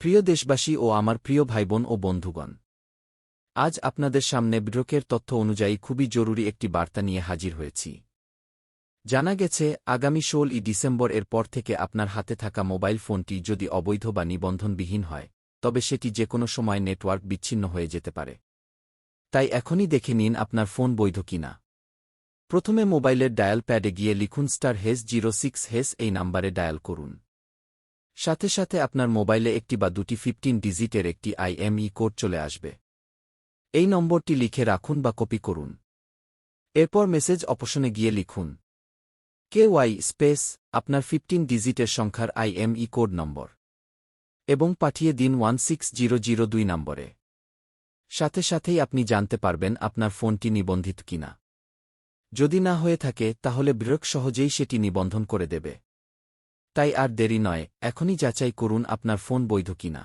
প্রিয় দেশবাসী ও আমার প্রিয় ভাইবোন ও বন্ধুগণ, আজ আপনাদের সামনে ব্রোকের তথ্য অনুযায়ী খুবই জরুরি একটি বার্তা নিয়ে হাজির হয়েছি। জানা গেছে, আগামী ষোলই ডিসেম্বর এর পর থেকে আপনার হাতে থাকা মোবাইল ফোনটি যদি অবৈধ বা নিবন্ধনবিহীন হয়, তবে সেটি যে কোনো সময় নেটওয়ার্ক বিচ্ছিন্ন হয়ে যেতে পারে। তাই এখনই দেখে নিন আপনার ফোন বৈধ কিনা। প্রথমে মোবাইলের ডায়াল প্যাডে গিয়ে লিখুন star hash zero six hash এই নাম্বারে ডায়াল করুন। সাথে সাথে আপনার মোবাইলে একটি বা দুটি ফিফটিন ডিজিটের একটি আইএমই কোড চলে আসবে। এই নম্বরটি লিখে রাখুন বা কপি করুন। এরপর মেসেজ অপশনে গিয়ে লিখুন। কে ওয়াই স্পেস আপনার ফিফটিন ডিজিটের সংখ্যার আইএমই কোড নম্বর এবং পাঠিয়ে দিন ওয়ান সিক্স জিরো জিরো দুই নম্বরে। সাথে সাথেই আপনি জানতে পারবেন আপনার ফোনটি নিবন্ধিত কিনা। যদি না হয়ে থাকে, তাহলে ব্রক সহজেই সেটি নিবন্ধন করে দেবে। তাই আর দেরি নয় এখনই যাচাই করুন আপনার ফোন বৈধ কিনা।